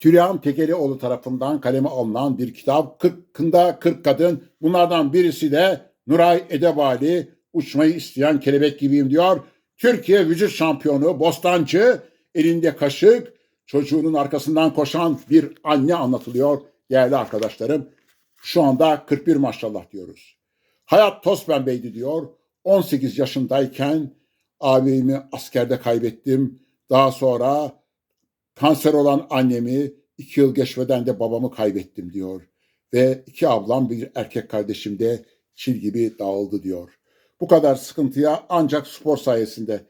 Tülyan Tekelioğlu tarafından kaleme alınan bir kitap. Kırkında 40 kadın. Bunlardan birisi de Nuray Edebali. Uçmayı isteyen kelebek gibiyim diyor. Türkiye vücut şampiyonu Bostancı elinde kaşık çocuğunun arkasından koşan bir anne anlatılıyor değerli arkadaşlarım. Şu anda 41 maşallah diyoruz. Hayat toz pembeydi diyor. 18 yaşındayken abimi askerde kaybettim. Daha sonra kanser olan annemi iki yıl geçmeden de babamı kaybettim diyor. Ve iki ablam bir erkek kardeşim de çil gibi dağıldı diyor. Bu kadar sıkıntıya ancak spor sayesinde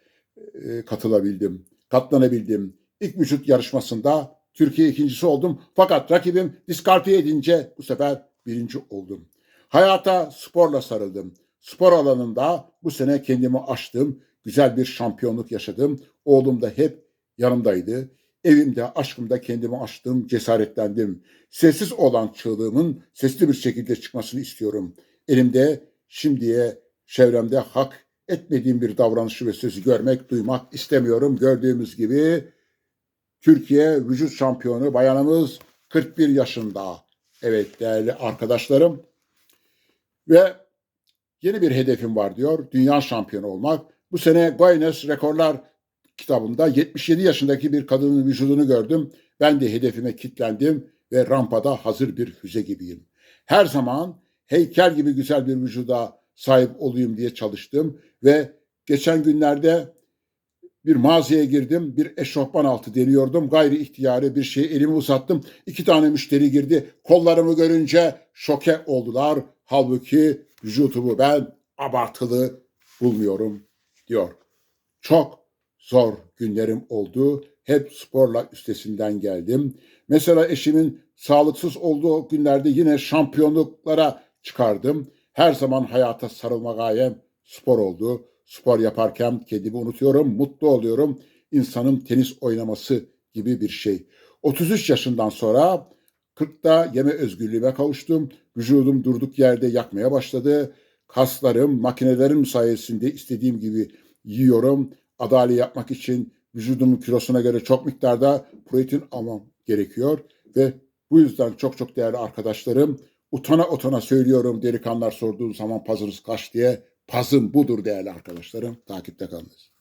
e, katılabildim, katlanabildim. İlk vücut yarışmasında Türkiye ikincisi oldum. Fakat rakibim diskartiye edince bu sefer birinci oldum. Hayata sporla sarıldım. Spor alanında bu sene kendimi aştım. Güzel bir şampiyonluk yaşadım. Oğlum da hep yanımdaydı. Evimde, aşkımda kendimi aştım, cesaretlendim. Sessiz olan çığlığımın sesli bir şekilde çıkmasını istiyorum. Elimde şimdiye çevremde hak etmediğim bir davranışı ve sözü görmek, duymak istemiyorum. Gördüğümüz gibi Türkiye vücut şampiyonu bayanımız 41 yaşında. Evet değerli arkadaşlarım. Ve yeni bir hedefim var diyor. Dünya şampiyonu olmak. Bu sene Guinness Rekorlar kitabında 77 yaşındaki bir kadının vücudunu gördüm. Ben de hedefime kilitlendim ve rampada hazır bir füze gibiyim. Her zaman heykel gibi güzel bir vücuda sahip olayım diye çalıştım ve geçen günlerde bir mağazaya girdim. Bir eşofman altı deniyordum. Gayri ihtiyari bir şey elimi uzattım. İki tane müşteri girdi. Kollarımı görünce şoke oldular. Halbuki vücutumu ben abartılı bulmuyorum diyor. Çok zor günlerim oldu. Hep sporla üstesinden geldim. Mesela eşimin sağlıksız olduğu günlerde yine şampiyonluklara çıkardım. Her zaman hayata sarılma gayem spor oldu. Spor yaparken kendimi unutuyorum, mutlu oluyorum. İnsanın tenis oynaması gibi bir şey. 33 yaşından sonra 40'ta yeme özgürlüğüme kavuştum. Vücudum durduk yerde yakmaya başladı. Kaslarım, makinelerim sayesinde istediğim gibi yiyorum. Adali yapmak için vücudumun kilosuna göre çok miktarda protein almam gerekiyor. Ve bu yüzden çok çok değerli arkadaşlarım utana utana söylüyorum delikanlılar sorduğu zaman pazınız kaç diye. Pazım budur değerli arkadaşlarım. Takipte kalınız.